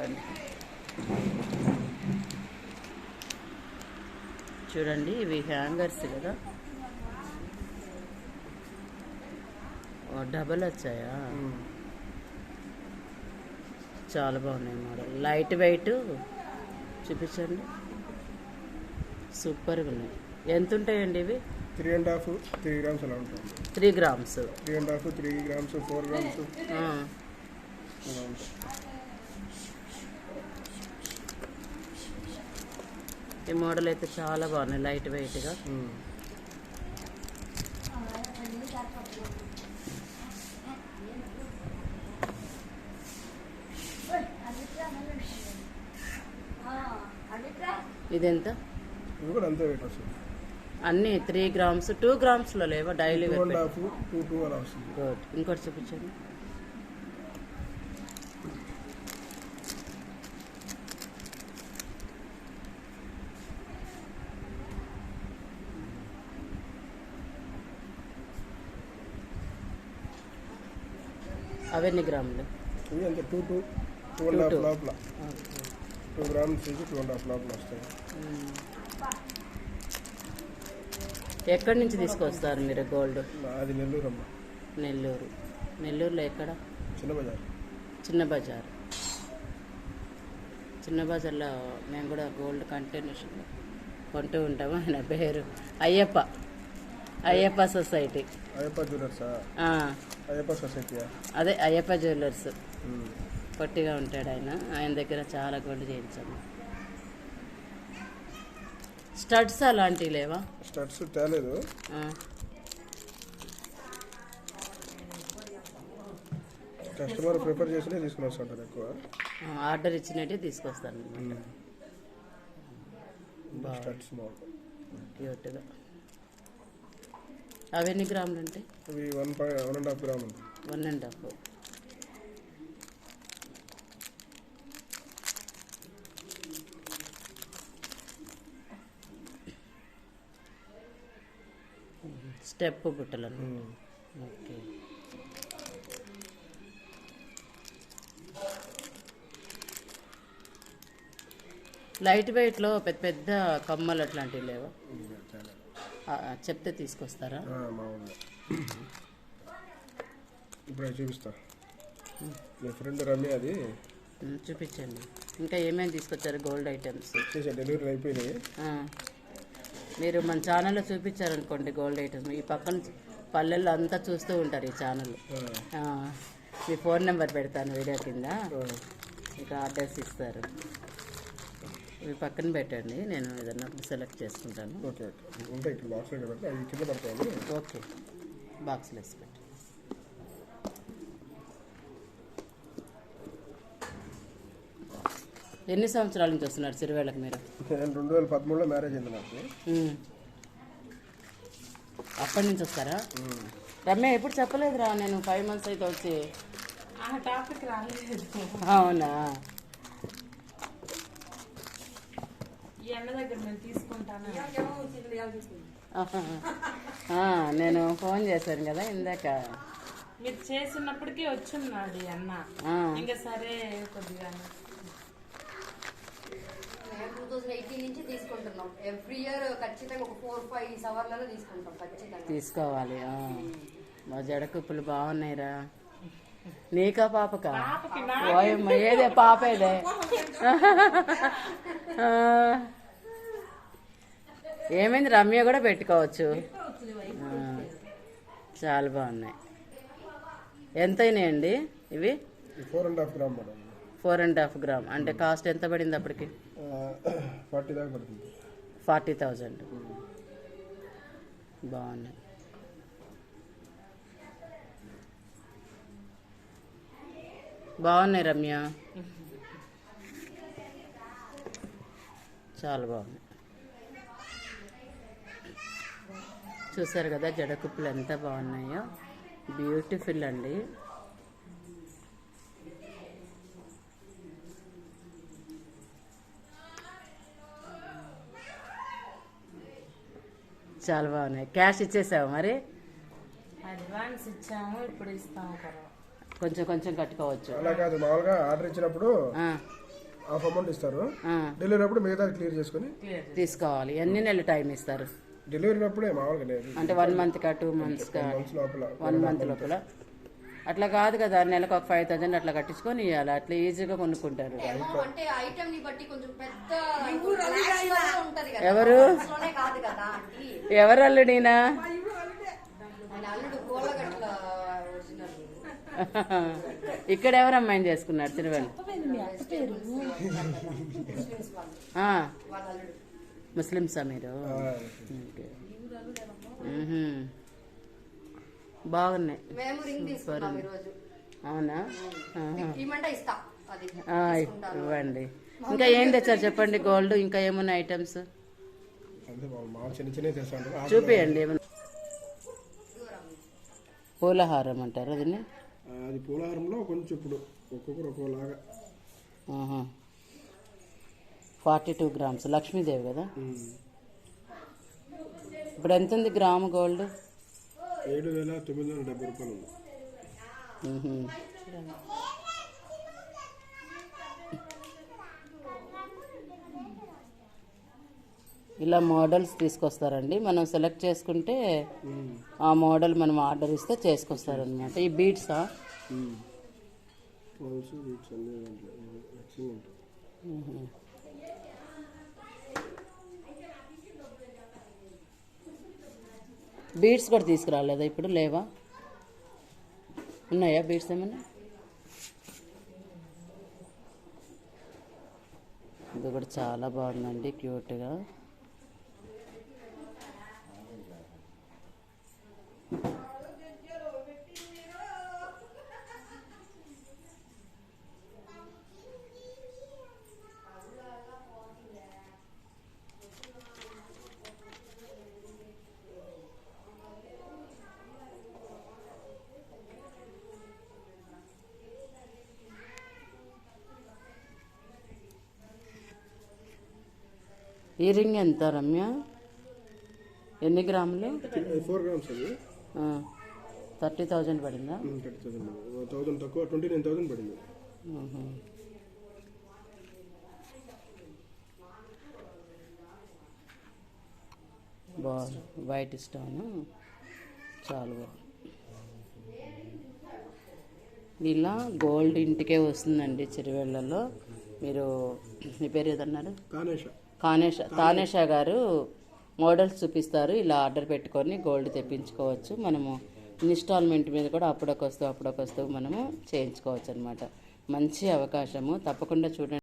చెప్పండి. చూడండి ఇవి హ్యాంగర్స్ కదా. డబల్ వచ్చాయా? చాలా బాగున్నాయి మోడల్. లైట్ వెయిట్ చూపించండి. సూపర్గా ఉన్నాయి. ఎంత ఉంటాయండి ఇవి? Three and half three grams అలా ఉంటుంది three grams. Three and half three grams four grams. అలా ఉంటాయి. ఈ మోడల్ అయితే చాలా బాగున్నాయి లైట్ వెయిట్గా ఉమ్. ఇది ఎంత ఇవి కూడా అంతే వెయిట్ వస్తుంది. అన్నీ త్రీ గ్రామ్స్ టూ గ్రామ్స్లో లేవా? డైలీ ఇంకోటి చూపించండి. అవెన్ని గ్రాములు? ఇవి two two two and half. లోపల. టూ గ్రామ్స్ నుంచి టూ అండ్ హాఫ్ లోపల వస్తాయి. ఎక్కడి నుంచి తీసుకొస్తారు మీరు గోల్డ్ అది నెల్లూరు అమ్మ నెల్లూరు. నెల్లూరులో ఎక్కడ? చిన్న బజార్. చిన్న బజార్. చిన్న బజార్లో మేము కూడా గోల్డ్ కంటిన్యూషన్ కొంటూ ఉంటాము. ఆయన పేరు అయ్యప్ప. అయ్యప్ప సొసైటీ. అయ్యప్ప జ్యువెలర్సా? ఆ, అయ్యప్ప సొసైటీయా? అదే అయ్యప్ప జ్యువెలర్స్. పొట్టిగా ఉంటాడు ఆయన. ఆయన దగ్గర చాలా గోల్డ్ చేయించాము. స్టడ్స్ అలాంటివి లేవా? స్టడ్స్ తేలేదు. ఆ, కస్టమర్ ప్రిఫర్ చేసినే తీసుకుని వస్తుంటారు ఎక్కువ. ఆర్డర్ ఇచ్చినట్టే తీసుకొస్తాను క్యూట్గా అవి ఎన్ని గ్రాములు ఉంటాయి? One point one and half one and half. Step బుట్టలు ఓకే. లైట్ వెయిట్లో పెద్ద పెద్ద కమ్మలు అట్లాంటివి లేవా? చెప్తే తీసుకొస్తారా? ఇప్పుడు చూపిస్తా. మీ ఫ్రెండ్ రమ్య అది. చూపించండి. ఇంకా ఏమేమి తీసుకొచ్చారు గోల్డ్ ఐటమ్స్? డెలివరీ అయిపోయినాయి. మీరు మన ఛానల్లో చూపించారనుకోండి గోల్డ్ ఐటమ్స్. ఈ పక్కన పల్లెల్లో అంతా చూస్తూ ఉంటారు ఈ ఛానల్. మీ ఫోన్ నెంబర్ పెడతాను వీడియో కింద. మీకు అడ్రస్ ఇస్తారు. ఇవి పక్కన పెట్టండి నేను ఏదన్నా సెలెక్ట్ చేసుకుంటాను. Okay okay. ఉంటాయి ఇక్కడ బాక్స్లో పెట్టి అవి కింద పడతాయి ఓకే. బాక్స్లో వేసి పెట్టండి. ఎన్ని సంవత్సరాల నుంచి వస్తున్నారు సిరివేళ్ళకి మీరు? నేను రెండు వేల పదమూడులో మ్యారేజ్ అయింది నాకు. అప్పటి నుంచి వస్తారా. రమ్య ఎప్పుడు చెప్పలేదురా నేను ఫైవ్ మంత్స్ అయితే వచ్చి. ఆ టాపిక్ రాలేదు. అవునా ఈ అన్న దగ్గర నేను ఫోన్ చేశాను కదా ఇందాక. మీరు చేసినప్పటికీ వచ్చున్నాడు అన్న. ఇంకా సరే కొద్దిగా టూ థౌసండ్ ఎయిటీన్ నుంచి తీసుకుంటున్నాం. ఎవ్రీ ఇయర్ ఖచ్చితంగా ఒక ఫోర్ ఫైవ్ సవర్లలో తీసుకుంటాం ఖచ్చితంగా. తీసుకోవాలి ఆ. మా జడకుప్పులు బాగున్నాయిరా. నీకా పాపకా? ఏదే పాపేదే ఆ. ఏమైంది? రమ్య కూడా పెట్టుకోవచ్చు. చాలా బాగున్నాయి. ఎంత అయినాయండి ఇవి? Four and half gram four and half gram. అంటే కాస్ట్ ఎంత పడింది అప్పటికి? ఫార్టీ దాకా పడుతుంది. Forty thousand. బాగున్నాయి. బాగున్నాయి రమ్య. చాలా బాగున్నాయి. చూసారు కదా జడకుప్పులు ఎంత బాగున్నాయో. బ్యూటిఫుల్ అండి. చాలా బాగున్నాయి. క్యాష్ ఇచ్చేసావు మరి? అడ్వాన్స్ ఇచ్చాము ఇప్పుడు ఇస్తాము కొంచెం కొంచెం కట్టుకోవచ్చు. అలా కాదు మామూలుగా ఆర్డర్ ఇచ్చినప్పుడు ఆ, హాఫ్ అమౌంట్ ఇస్తారు. డెలివరీ అప్పుడు మిగతా క్లియర్ చేసుకొని తీసుకోవాలి. ఎన్ని నెలలు టైం ఇస్తారు? డెలివరీ అప్పుడే మామూలుగా లేదు. అంటే వన్ మంత్కా టూ మంత్స్కా మంత్స్ లోపల వన్ మంత్ లోపల? అట్లా కాదు కదా నెలకు ఒక ఫైవ్ థౌసండ్ అట్లా కట్టించుకొని ఇవ్వాలి అట్లా ఈజీగా కొనుక్కుంటారు. ఏమో అంటే ఐటమ్ని బట్టి కొంచెం పెద్ద lakhs లో ఉంటది కదా. ఎవరు? ఎవరు అల్లుడీనా? ఒరిజినల్. ఇక్కడ ఎవరు అమ్మాయిని చేసుకున్నారు తిరువెల్ ముస్లిమ్సా మీరు. బాగున్నాయి. మేము రింగ్ తీసుకున్నాం ఈ రోజు అవునా ఇవ్వండి. ఇంకా ఏం తెచ్చారు చెప్పండి గోల్డ్ ఇంకా ఏమున్నాయి ఐటమ్స్? చూపియండి ఏమన్నా. పూలహారం అంటారు అది అది పూలహారంలో కొంచెం ఇప్పుడు ఒక్కొక్కరు ఒక్కోలాగా. Forty two grams. లక్ష్మీదేవి కదా. ఇప్పుడు ఎంత ఉంది గ్రాము గోల్డ్? ఏడు వేల తొమ్మిది వందల డెబ్బై రూపాయలు ఉంది. ఇలా మోడల్స్ తీసుకొస్తారండి. మనం సెలెక్ట్ చేసుకుంటే ఆ మోడల్ మనం ఆర్డర్ ఇస్తే చేసుకొస్తారనమాట ఈ బీట్సా? బీడ్స్ కూడా తీసుకురాలేదా ఇప్పుడు? లేవా? ఉన్నాయా బీడ్స్ ఏమన్నా ఇది కూడా చాలా బాగుందండి క్యూట్గా. ఈ రింగ్ ఎంత రమ్య? ఎన్ని గ్రాములు? ఫోర్ గ్రామ్స్ అది థర్టీ థౌజండ్ పడిందా? థర్టీ థౌసండ్ తక్కువ ట్వంటీ నైన్ థౌసండ్ పడింది. బాగుంది వైట్ స్టోన్. చాలా బాగుంది ఇలా గోల్డ్ ఇంటికే వస్తుందండి చిరువెళ్ళలో మీరు మీ పేరు ఏదన్నారు? కానేష కానేష తానేషా గారు మోడల్స్ చూపిస్తారు. ఇలా ఆర్డర్ పెట్టుకొని గోల్డ్ తెప్పించుకోవచ్చు. మనము ఇన్స్టాల్మెంట్ మీద కూడా అప్పుడొక వస్తువు అప్పుడొక వస్తువు మనము చేయించుకోవచ్చు అనమాట మంచి అవకాశము. తప్పకుండా చూడండి.